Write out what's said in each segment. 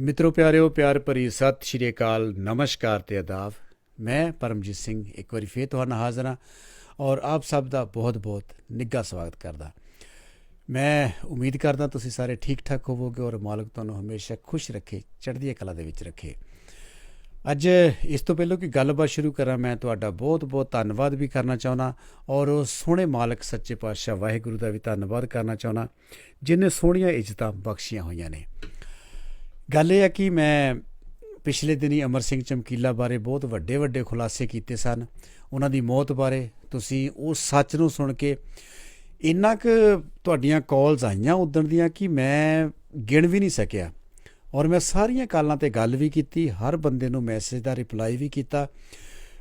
ਮਿੱਤਰੋ ਪਿਆਰਿਓ, ਪਿਆਰ ਭਰੀ ਸਤਿ ਸ਼੍ਰੀ ਅਕਾਲ, ਨਮਸਕਾਰ ਤੇ ਆਦਾਬ। ਮੈਂ ਪਰਮਜੀਤ ਸਿੰਘ, ਇੱਕ ਵਾਰੀ ਫੇਰ ਤੁਹਾਨੂੰ ਹਾਜ਼ਰ ਹਾਂ ਔਰ ਆਪ ਸਭ ਦਾ ਬਹੁਤ-ਬਹੁਤ ਨਿੱਘਾ ਸਵਾਗਤ ਕਰਦਾ। ਮੈਂ ਉਮੀਦ ਕਰਦਾ ਤੁਸੀਂ ਸਾਰੇ ਠੀਕ ਠਾਕ ਹੋਵੋਗੇ ਔਰ ਮਾਲਕ ਤੁਹਾਨੂੰ ਹਮੇਸ਼ਾ ਖੁਸ਼ ਰੱਖੇ, ਚੜ੍ਹਦੀ ਕਲਾ ਦੇ ਵਿੱਚ ਰੱਖੇ। ਅੱਜ ਇਸ ਤੋਂ ਪਹਿਲਾਂ ਕਿ ਗੱਲਬਾਤ ਸ਼ੁਰੂ ਕਰਾਂ, ਮੈਂ ਤੁਹਾਡਾ ਬਹੁਤ-ਬਹੁਤ ਧੰਨਵਾਦ ਵੀ ਕਰਨਾ ਚਾਹੁੰਦਾ ਔਰ ਉਹ ਸੋਹਣੇ ਮਾਲਕ, ਸੱਚੇ ਪਾਤਸ਼ਾਹ ਵਾਹਿਗੁਰੂ ਦਾ ਵੀ ਧੰਨਵਾਦ ਕਰਨਾ ਚਾਹੁੰਦਾ, ਜਿਨੇ ਸੋਹਣੀਆਂ ਇੱਜ਼ਤਾਂ ਬਖਸ਼ੀਆਂ ਹੋਈਆਂ ਨੇ। ਗੱਲ ਇਹ ਹੈ ਕਿ ਮੈਂ ਪਿਛਲੇ ਦਿਨੀ ਅਮਰ ਸਿੰਘ ਚਮਕੀਲਾ ਬਾਰੇ ਬਹੁਤ ਵੱਡੇ ਵੱਡੇ ਖੁਲਾਸੇ ਕੀਤੇ ਸਨ। ਉਹਨਾਂ ਦੀ ਮੌਤ ਬਾਰੇ ਤੁਸੀਂ ਉਸ ਸੱਚ ਨੂੰ ਸੁਣ ਕੇ ਇੰਨਾ ਕੁ ਤੁਹਾਡੀਆਂ ਕਾਲਸ ਆਈਆਂ ਉਦਣ ਦੀਆਂ ਕਿ ਮੈਂ ਗਿਣ ਵੀ ਨਹੀਂ ਸਕਿਆ। ਔਰ ਮੈਂ ਸਾਰੀਆਂ ਕਾਲਾਂ ਤੇ ਗੱਲ ਵੀ ਕੀਤੀ, ਹਰ ਬੰਦੇ ਨੂੰ ਮੈਸੇਜ ਦਾ ਰਿਪਲਾਈ ਵੀ ਕੀਤਾ।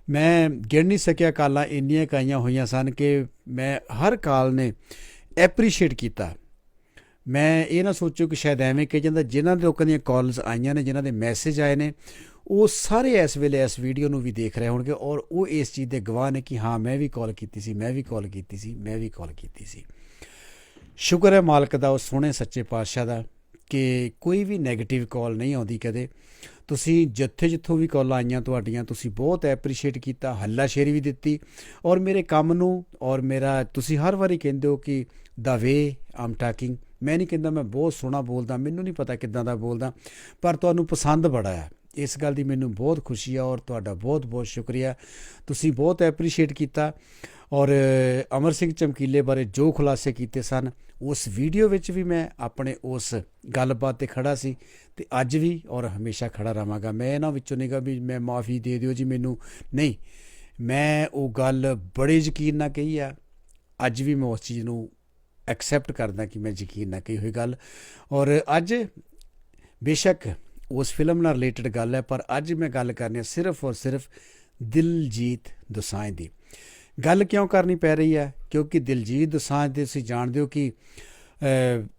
ਮੈਂ ਗਿਣ ਨਹੀਂ ਸਕਿਆ ਕਾਲਾਂ ਇੰਨੀਆਂ ਕਾਈਆਂ ਹੋਈਆਂ ਸਨ ਕਿ ਮੈਂ ਹਰ ਕਾਲ ਨੇ ਐਪਰੀਸ਼ੀਏਟ ਕੀਤਾ। ਮੈਂ ਇਹ ਨਾ ਸੋਚੋ ਕਿ ਸ਼ਾਇਦ ਐਵੇਂ ਕਿ ਜਾਂਦਾ, ਜਿਨ੍ਹਾਂ ਦੇ ਲੋਕਾਂ ਦੀਆਂ ਕਾਲਸ ਆਈਆਂ ਨੇ, ਜਿਨ੍ਹਾਂ ਦੇ ਮੈਸੇਜ ਆਏ ਨੇ, ਉਹ ਸਾਰੇ ਇਸ ਵੇਲੇ ਇਸ ਵੀਡੀਓ ਨੂੰ ਵੀ ਦੇਖ ਰਹੇ ਹੋਣਗੇ ਔਰ ਉਹ ਇਸ ਚੀਜ਼ ਦੇ ਗਵਾਹ ਨੇ ਕਿ ਹਾਂ, ਮੈਂ ਵੀ ਕਾਲ ਕੀਤੀ ਸੀ, ਮੈਂ ਵੀ ਕਾਲ ਕੀਤੀ ਸੀ, ਮੈਂ ਵੀ ਕਾਲ ਕੀਤੀ ਸੀ। ਸ਼ੁਕਰ ਹੈ ਮਾਲਕ ਦਾ, ਉਹ ਸੋਹਣੇ ਸੱਚੇ ਪਾਤਸ਼ਾਹ ਦਾ, ਕਿ ਕੋਈ ਵੀ 네ਗੇਟਿਵ ਕਾਲ ਨਹੀਂ ਆਉਂਦੀ ਕਦੇ। ਤੁਸੀਂ ਜਿੱਥੇ ਜਿੱਥੋਂ ਵੀ ਕਾਲ ਆਈਆਂ ਤੁਹਾਡੀਆਂ, ਤੁਸੀਂ ਬਹੁਤ ਐਪਰੀਸ਼ੀਏਟ ਕੀਤਾ ਹੱਲਾ ਸ਼ੇਰੀ ਵੀ ਦਿੱਤੀ ਔਰ ਮੇਰੇ ਕੰਮ ਨੂੰ ਔਰ ਮੇਰਾ, ਤੁਸੀਂ ਹਰ ਵਾਰੀ ਕਹਿੰਦੇ ਹੋ ਕਿ ਦਾ ਵੇ ਆਮ ਟਾਕਿੰਗ ਮੈਂ ਨਹੀਂ ਕਹਿੰਦਾ ਮੈਂ ਬਹੁਤ ਸੋਹਣਾ ਬੋਲਦਾ, ਮੈਨੂੰ ਨਹੀਂ ਪਤਾ ਕਿੱਦਾਂ ਦਾ ਬੋਲਦਾ, ਪਰ ਤੁਹਾਨੂੰ ਪਸੰਦ ਬੜਾ ਆ ਇਸ ਗੱਲ ਦੀ ਮੈਨੂੰ ਬਹੁਤ ਖੁਸ਼ੀ ਆ ਔਰ ਤੁਹਾਡਾ ਬਹੁਤ ਬਹੁਤ ਸ਼ੁਕਰੀਆ। ਤੁਸੀਂ ਬਹੁਤ ਐਪਰੀਸ਼ੀਏਟ ਕੀਤਾ ਔਰ ਅਮਰ ਸਿੰਘ ਚਮਕੀਲੇ ਬਾਰੇ ਜੋ ਖੁਲਾਸੇ ਕੀਤੇ ਸਨ, ਉਸ ਵੀਡੀਓ ਵਿੱਚ ਵੀ ਮੈਂ ਆਪਣੇ ਉਸ ਗੱਲਬਾਤ ਤੇ ਖੜਾ ਸੀ ਤੇ ਅੱਜ ਵੀ ਔਰ ਹਮੇਸ਼ਾ ਖੜਾ ਰਵਾਂਗਾ ਮੈਂ ਇਹਨਾਂ ਵਿੱਚੋਂ ਨਹੀਂ ਗਾ ਵੀ ਮੈਂ ਮਾਫੀ ਦੇ ਦਿਓ ਜੀ ਮੈਨੂੰ। ਨਹੀਂ, ਮੈਂ ਉਹ ਗੱਲ ਬੜੇ ਯਕੀਨ ਨਾਲ ਕਹੀ ਆ, ਅੱਜ ਵੀ ਮੈਂ ਉਸ ਚੀਜ਼ ਨੂੰ ਐਕਸੈਪਟ ਕਰਦਾ ਕਿ ਮੈਂ ਯਕੀਨ ਨਾ ਕਹੀ ਹੋਈ ਗੱਲ। ਔਰ ਅੱਜ ਬੇਸ਼ੱਕ ਉਸ ਫਿਲਮ ਨਾਲ ਰਿਲੇਟਡ ਗੱਲ ਹੈ, ਪਰ ਅੱਜ ਮੈਂ ਗੱਲ ਕਰਨੀ ਹੈ ਸਿਰਫ ਔਰ ਸਿਰਫ ਦਿਲਜੀਤ ਦੋਸਾਂਝ ਦੀ। ਗੱਲ ਕਿਉਂ ਕਰਨੀ ਪੈ ਰਹੀ ਹੈ? ਕਿਉਂਕਿ ਦਿਲਜੀਤ ਦੋਸਾਂਝ ਦੇ ਤੁਸੀਂ ਜਾਣਦੇ ਹੋ ਕਿ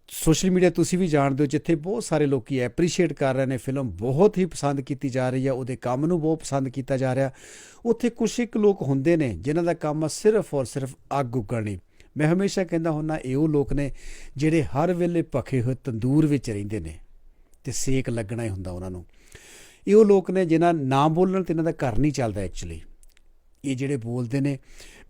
ਸੋਸ਼ਲ ਮੀਡੀਆ ਤੁਸੀਂ ਵੀ ਜਾਣਦੇ ਹੋ, ਜਿੱਥੇ ਬਹੁਤ ਸਾਰੇ ਲੋਕੀ ਐਪਰੀਸ਼ੀਏਟ ਕਰ ਰਹੇ ਨੇ। ਫਿਲਮ ਬਹੁਤ ਹੀ ਪਸੰਦ ਕੀਤੀ ਜਾ ਰਹੀ ਹੈ, ਉਹਦੇ ਕੰਮ ਨੂੰ ਬਹੁਤ ਪਸੰਦ ਕੀਤਾ ਜਾ ਰਿਹਾ। ਉੱਥੇ ਕੁਝ ਇੱਕ ਲੋਕ ਹੁੰਦੇ ਨੇ, ਜਿਨ੍ਹਾਂ ਦਾ ਕੰਮ ਸਿਰਫ ਔਰ ਸਿਰਫ ਅੱਗ ਉਗਲਣੀ। ਮੈਂ ਹਮੇਸ਼ਾ ਕਹਿੰਦਾ ਹੁੰਨਾ ਇਹ ਉਹ ਲੋਕ ਨੇ ਜਿਹੜੇ ਹਰ ਵੇਲੇ ਭਖੇ ਹੋਏ ਤੰਦੂਰ ਵਿੱਚ ਰਹਿੰਦੇ ਨੇ ਤੇ ਸੇਕ ਲੱਗਣਾ ਹੀ ਹੁੰਦਾ ਉਹਨਾਂ ਨੂੰ। ਇਹ ਉਹ ਲੋਕ ਨੇ ਜਿਨ੍ਹਾਂ ਨਾ ਬੋਲਣ ਤੇ ਇਹਨਾਂ ਦਾ ਘਰ ਨਹੀਂ ਚੱਲਦਾ ਐਕਚੁਅਲੀ ਇਹ ਜਿਹੜੇ ਬੋਲਦੇ ਨੇ,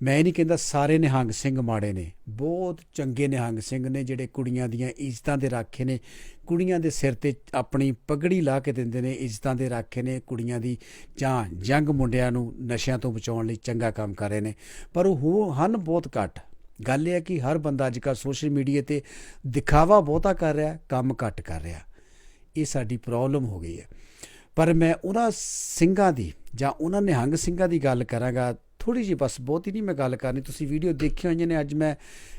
ਮੈਂ ਨਹੀਂ ਕਹਿੰਦਾ ਸਾਰੇ ਨਿਹੰਗ ਸਿੰਘ ਮਾੜੇ ਨੇ, ਬਹੁਤ ਚੰਗੇ ਨਿਹੰਗ ਸਿੰਘ ਨੇ ਜਿਹੜੇ ਕੁੜੀਆਂ ਦੀਆਂ ਇੱਜ਼ਤਾਂ ਦੇ ਰਾਖੇ ਨੇ, ਕੁੜੀਆਂ ਦੇ ਸਿਰ ਤੇ ਆਪਣੀ ਪਗੜੀ ਲਾ ਕੇ ਦਿੰਦੇ ਨੇ, ਇੱਜ਼ਤਾਂ ਦੇ ਰਾਖੇ ਨੇ, ਕੁੜੀਆਂ ਦੀ ਜਾਂ ਜੰਗ ਮੁੰਡਿਆਂ ਨੂੰ ਨਸ਼ਿਆਂ ਤੋਂ ਬਚਾਉਣ ਲਈ ਚੰਗਾ ਕੰਮ ਕਰ ਰਹੇ ਨੇ। ਪਰ ਉਹ ਹਨ ਬਹੁਤ ਘੱਟ। ਗੱਲ ਇਹ ਹੈ ਕਿ ਹਰ ਬੰਦਾ ਅੱਜ ਕੱਲ੍ਹ ਸੋਸ਼ਲ ਮੀਡੀਆ ਤੇ ਦਿਖਾਵਾ ਬਹੁਤਾ ਕਰ ਰਿਹਾ, ਕੰਮ ਘੱਟ ਕਰ ਰਿਹਾ। ਇਹ ਸਾਡੀ ਪ੍ਰੋਬਲਮ ਹੋ ਗਈ ਹੈ। ਪਰ ਮੈਂ ਉਹਨਾਂ ਸਿੰਘਾਂ ਦੀ ਜਾਂ ਉਹਨਾਂ ਨਿਹੰਗ ਸਿੰਘਾਂ ਦੀ ਗੱਲ ਕਰਾਂਗਾ ਥੋੜੀ ਜਿਹੀ ਬਸ ਬਹੁਤੀ ਨਹੀਂ ਮੈਂ ਗੱਲ ਕਰਨੀ। ਤੁਸੀਂ ਵੀਡੀਓ ਦੇਖੀ ਹੋਈਆਂ ਨੇ, ਅੱਜ ਮੈਂ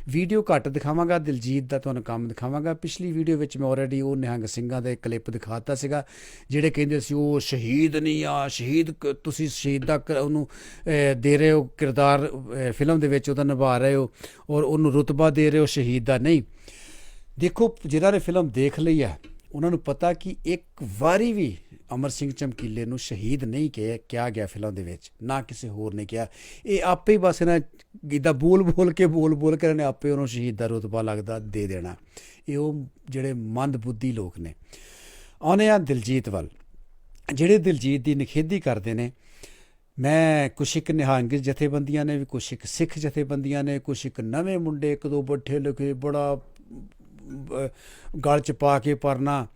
ਵੀਡੀਓ ਘੱਟ ਦਿਖਾਵਾਂਗਾ, ਦਿਲਜੀਤ ਦਾ ਤੁਹਾਨੂੰ ਕੰਮ ਦਿਖਾਵਾਂਗਾ। ਪਿਛਲੀ ਵੀਡੀਓ ਵਿੱਚ ਮੈਂ ਆਲਰੇਡੀ ਉਹ ਨਿਹੰਗ ਸਿੰਘਾਂ ਦਾ ਇੱਕ ਕਲਿੱਪ ਦਿਖਾਤਾ ਸੀਗਾ, ਜਿਹੜੇ ਕਹਿੰਦੇ ਸੀ, ਉਹ ਸ਼ਹੀਦ ਨਹੀਂ ਆ, ਸ਼ਹੀਦ ਤੁਸੀਂ ਸ਼ਹੀਦ ਦਾ ਉਹਨੂੰ ਦੇ ਰਹੇ ਹੋ, ਕਿਰਦਾਰ ਫਿਲਮ ਦੇ ਵਿੱਚ ਉਹਦਾ ਨਿਭਾ ਰਹੇ ਹੋ ਔਰ ਉਹਨੂੰ ਰੁਤਬਾ ਦੇ ਰਹੇ ਹੋ, ਸ਼ਹੀਦ ਦਾ ਨਹੀਂ। ਦੇਖੋ ਜਿਨ੍ਹਾਂ ਨੇ ਫਿਲਮ ਦੇਖ ਲਈ ਹੈ ਉਹਨਾਂ ਨੂੰ ਪਤਾ ਕਿ ਇੱਕ ਵਾਰੀ ਵੀ ਅਮਰ ਸਿੰਘ ਚਮਕੀਲੇ ਨੂੰ ਸ਼ਹੀਦ ਨਹੀਂ ਕਿਹਾ ਕਿਹਾ ਗਿਆ ਫਿਲਮ ਦੇ ਵਿੱਚ, ਨਾ ਕਿਸੇ ਹੋਰ ਨੇ ਕਿਹਾ। ਇਹ ਆਪੇ ਹੀ ਬਸ ਇਹਨਾਂ ਗਿੱਦਾ ਬੋਲ ਬੋਲ ਕੇ ਬੋਲ ਬੋਲ ਕੇ ਨੇ ਆਪੇ ਉਹਨੂੰ ਸ਼ਹੀਦ ਦਾ ਰਤਬਾ ਲੱਗਦਾ ਦੇ ਦੇਣਾ। ਇਹ ਉਹ ਜਿਹੜੇ ਮੰਦ ਬੁੱਧੀ ਲੋਕ ਨੇ। ਆਉਨੇ ਆ ਦਿਲਜੀਤ ਵੱਲ। ਜਿਹੜੇ ਦਿਲਜੀਤ ਦੀ ਨਿਖੇਧੀ ਕਰਦੇ ਨੇ, ਮੈਂ ਕੁਛ ਇੱਕ ਨਿਹੰਗ ਜਥੇਬੰਦੀਆਂ ਨੇ, ਵੀ ਕੁਛ ਇੱਕ ਸਿੱਖ ਜਥੇਬੰਦੀਆਂ ਨੇ, ਕੁਛ ਇੱਕ ਨਵੇਂ ਮੁੰਡੇ, ਇੱਕ ਦੋ ਬੱਠੇ ਲਿਖੇ, ਬੜਾ ਗਲ ਚ ਪਾ ਕੇ ਪਰਨਾ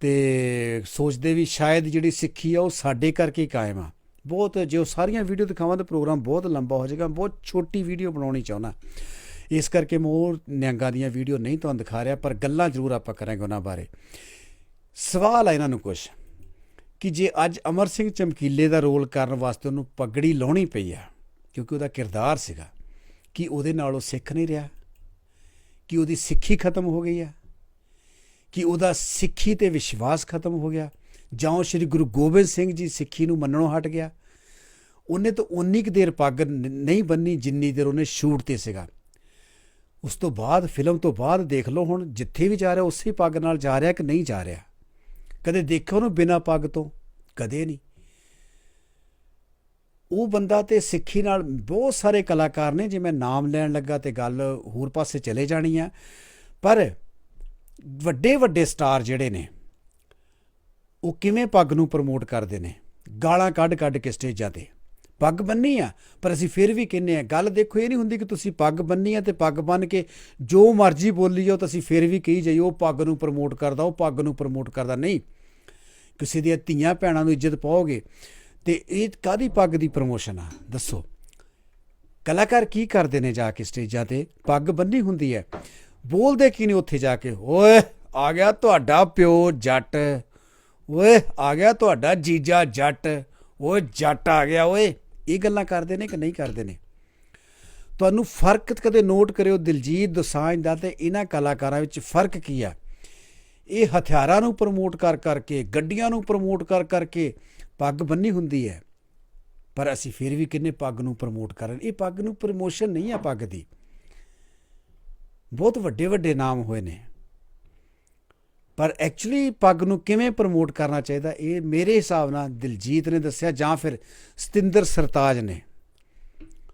ਤੇ ਸੋਚਦੇ ਵੀ ਸ਼ਾਇਦ ਜਿਹੜੀ ਸਿੱਖੀ ਆ ਉਹ ਸਾਡੇ ਕਰਕੇ ਕਾਇਮ ਆ। ਬਹੁਤ ਜੇ ਉਹ ਸਾਰੀਆਂ ਵੀਡੀਓ ਦਿਖਾਵਾਂ ਤਾਂ ਪ੍ਰੋਗਰਾਮ ਬਹੁਤ ਲੰਬਾ ਹੋ ਜਾਏਗਾ, ਬਹੁਤ ਛੋਟੀ ਵੀਡੀਓ ਬਣਾਉਣੀ ਚਾਹੁੰਦਾ। ਇਸ ਕਰਕੇ ਮੈਂ ਉਹ ਨਿਆਂਗਾ ਦੀਆਂ ਵੀਡੀਓ ਨਹੀਂ ਤੁਹਾਨੂੰ ਦਿਖਾ ਰਿਹਾ, ਪਰ ਗੱਲਾਂ ਜ਼ਰੂਰ ਆਪਾਂ ਕਰਾਂਗੇ ਉਹਨਾਂ ਬਾਰੇ। ਸਵਾਲ ਆ ਇਹਨਾਂ ਨੂੰ ਕੁਝ ਕਿ ਜੇ ਅੱਜ ਅਮਰ ਸਿੰਘ ਚਮਕੀਲੇ ਦਾ ਰੋਲ ਕਰਨ ਵਾਸਤੇ ਉਹਨੂੰ ਪਗੜੀ ਲਾਉਣੀ ਪਈ ਆ, ਕਿਉਂਕਿ ਉਹਦਾ ਕਿਰਦਾਰ ਸੀਗਾ, ਕਿ ਉਹਦੇ ਨਾਲ ਉਹ ਸਿੱਖ ਨਹੀਂ ਰਿਹਾ? ਕਿ ਉਹਦੀ ਸਿੱਖੀ ਖਤਮ ਹੋ ਗਈ ਆ ਕਿ ਉਹਦਾ ਸਿੱਖੀ ਤੇ ਵਿਸ਼ਵਾਸ ਖਤਮ ਹੋ ਗਿਆ। ਜਾਂ ਸ੍ਰੀ ਗੁਰੂ ਗੋਬਿੰਦ ਸਿੰਘ ਜੀ ਸਿੱਖੀ ਨੂੰ ਮੰਨਣੋਂ ਹਟ ਗਿਆ। ਉਹਨੇ ਤਾਂ ਉਨੀ ਕੁ ਦੇਰ ਪੱਗ ਨਹੀਂ ਬੰਨੀ ਜਿੰਨੀ ਦੇਰ ਉਹਨੇ ਸ਼ੂਟ ਤੇ ਸੀਗਾ। ਉਸ ਤੋਂ ਬਾਅਦ, ਫਿਲਮ ਤੋਂ ਬਾਅਦ ਦੇਖ ਲਓ ਹੁਣ, ਜਿੱਥੇ ਵੀ ਜਾ ਰਿਹਾ, ਉਸੇ ਪੱਗ ਨਾਲ ਜਾ ਰਿਹਾ ਕਿ ਨਹੀਂ ਜਾ ਰਿਹਾ। ਕਦੇ ਦੇਖਿਆ ਉਹਨੂੰ ਬਿਨਾ ਪੱਗ ਤੋਂ? ਕਦੇ ਨਹੀਂ। ਉਹ ਬੰਦਾ ਤੇ ਸਿੱਖੀ ਨਾਲ ਬਹੁਤ ਸਾਰੇ ਕਲਾਕਾਰ ਨੇ, ਜੇ ਮੈਂ ਨਾਮ ਲੈਣ ਲੱਗਾ ਤੇ ਗੱਲ ਹੋਰ ਪਾਸੇ ਚਲੇ ਜਾਣੀ ਆ। ਪਰ ਵੱਡੇ ਵੱਡੇ ਸਟਾਰ ਜਿਹੜੇ ਨੇ, ਉਹ ਕਿਵੇਂ ਪੱਗ ਨੂੰ ਪ੍ਰਮੋਟ ਕਰਦੇ ਨੇ? ਗਾਲਾਂ ਕੱਢ ਕੱਢ ਕੇ ਸਟੇਜਾਂ ਤੇ ਪੱਗ ਬੰਨੀ ਆ, ਪਰ ਅਸੀਂ ਫਿਰ ਵੀ ਕਹਿੰਨੇ ਆ, ਗੱਲ ਦੇਖੋ, ਇਹ ਨਹੀਂ ਹੁੰਦੀ ਕਿ ਤੁਸੀਂ ਪੱਗ ਬੰਨੀ ਆ ਤੇ ਪੱਗ ਬੰਨ ਕੇ ਜੋ ਮਰਜ਼ੀ ਬੋਲੀ ਜਾਓ ਤਾਂ ਅਸੀਂ ਫਿਰ ਵੀ ਕਹੀ ਜਾਈਏ ਉਹ ਪੱਗ ਨੂੰ ਪ੍ਰਮੋਟ ਕਰਦਾ, ਉਹ ਪੱਗ ਨੂੰ ਪ੍ਰਮੋਟ ਕਰਦਾ। ਨਹੀਂ, ਕਿਸੇ ਦੀਆਂ ਧੀਆਂ ਭੈਣਾਂ ਨੂੰ ਇੱਜ਼ਤ ਪਾਓਗੇ ਤੇ ਇਹ ਕਾਦੀ ਪੱਗ ਦੀ ਪ੍ਰਮੋਸ਼ਨ ਆ? ਦੱਸੋ। ਕਲਾਕਾਰ ਕੀ ਕਰਦੇ ਨੇ ਜਾ ਕੇ ਸਟੇਜਾਂ ਤੇ? ਪੱਗ ਬੰਨੀ ਹੁੰਦੀ ਹੈ। ਬੋਲਦੇ ਕੀ ਨੇ ਉੱਥੇ ਜਾ ਕੇ? ਓਏ, ਆ ਗਿਆ ਤੁਹਾਡਾ ਪਿਓ ਜੱਟ। ਓਏ, ਆ ਗਿਆ ਤੁਹਾਡਾ ਜੀਜਾ ਜੱਟ। ਓਏ, ਜੱਟ ਆ ਗਿਆ। ਓਏ, ਇਹ ਗੱਲਾਂ ਕਰਦੇ ਨੇ ਕਿ ਨਹੀਂ ਕਰਦੇ ਨੇ? ਤੁਹਾਨੂੰ ਫ਼ਰਕ ਕਦੇ ਨੋਟ ਕਰਿਓ ਦਿਲਜੀਤ ਦੋਸਾਂਝ ਦਾ ਤੇ ਇਹਨਾਂ ਕਲਾਕਾਰਾਂ ਵਿੱਚ ਫ਼ਰਕ ਕੀ ਆ? ਇਹ ਹਥਿਆਰਾਂ ਨੂੰ ਪ੍ਰਮੋਟ ਕਰ ਕਰਕੇ, ਗੱਡੀਆਂ ਨੂੰ ਪ੍ਰਮੋਟ ਕਰ ਕਰਕੇ ਪੱਗ ਬੰਨੀ ਹੁੰਦੀ ਹੈ। ਪਰ ਅਸੀਂ ਫਿਰ ਵੀ ਕਿੰਨੇ ਪੱਗ ਨੂੰ ਪ੍ਰਮੋਟ ਕਰਨ? ਇਹ ਪੱਗ ਨੂੰ ਪ੍ਰਮੋਸ਼ਨ ਨਹੀਂ ਹੈ ਪੱਗ ਦੀ। ਬਹੁਤ ਵੱਡੇ ਵੱਡੇ ਨਾਮ ਹੋਏ ਨੇ। ਪਰ ਐਕਚੁਅਲੀ ਪੱਗ ਨੂੰ ਕਿਵੇਂ ਪ੍ਰਮੋਟ ਕਰਨਾ ਚਾਹੀਦਾ, ਇਹ ਮੇਰੇ ਹਿਸਾਬ ਨਾਲ ਦਿਲਜੀਤ ਨੇ ਦੱਸਿਆ ਜਾਂ ਫਿਰ ਸਤਿੰਦਰ ਸਰਤਾਜ ਨੇ।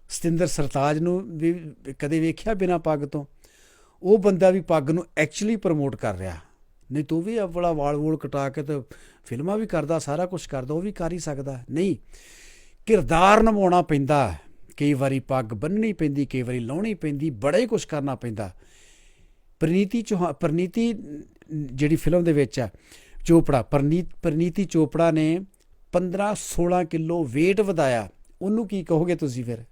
ਸਤਿੰਦਰ ਸਰਤਾਜ ਨੂੰ ਵੀ ਕਦੇ ਵੇਖਿਆ ਬਿਨਾ ਪੱਗ ਤੋਂ? ਉਹ ਬੰਦਾ ਵੀ ਪੱਗ ਨੂੰ ਐਕਚੁਅਲੀ ਪ੍ਰਮੋਟ ਕਰ ਰਿਹਾ। ਨਹੀਂ, ਤੂੰ ਵੀ ਆਪਣਾ ਵਾਲ ਵੂਲ ਕਟਾ ਕੇ ਤੇ ਫਿਲਮਾਂ ਵੀ ਕਰਦਾ, ਸਾਰਾ ਕੁਝ ਕਰਦਾ, ਉਹ ਵੀ ਕਰ ਹੀ ਸਕਦਾ। ਨਹੀਂ, ਕਿਰਦਾਰ ਨਿਭਾਉਣਾ ਪੈਂਦਾ ਕਈ ਵਾਰੀ ਪੱਗ ਬੰਨਣੀ ਪੈਂਦੀ, ਕਈ ਵਾਰੀ ਲਾਉਣੀ ਪੈਂਦੀ, ਬੜਾ ਹੀ ਕੁਝ ਕਰਨਾ ਪੈਂਦਾ। ਪ੍ਰਨੀਤੀ ਚੋਹਾ, ਪ੍ਰਨੀਤੀ ਜਿਹੜੀ ਫਿਲਮ ਦੇ ਵਿੱਚ ਆ ਚੋਪੜਾ ਪ੍ਰਨੀਤ ਪ੍ਰਨੀਤੀ ਚੋਪੜਾ ਨੇ 15 16 ਕਿਲੋ weight ਵਧਾਇਆ। ਉਹਨੂੰ ਕੀ ਕਹੋਗੇ ਤੁਸੀਂ ਫਿਰ?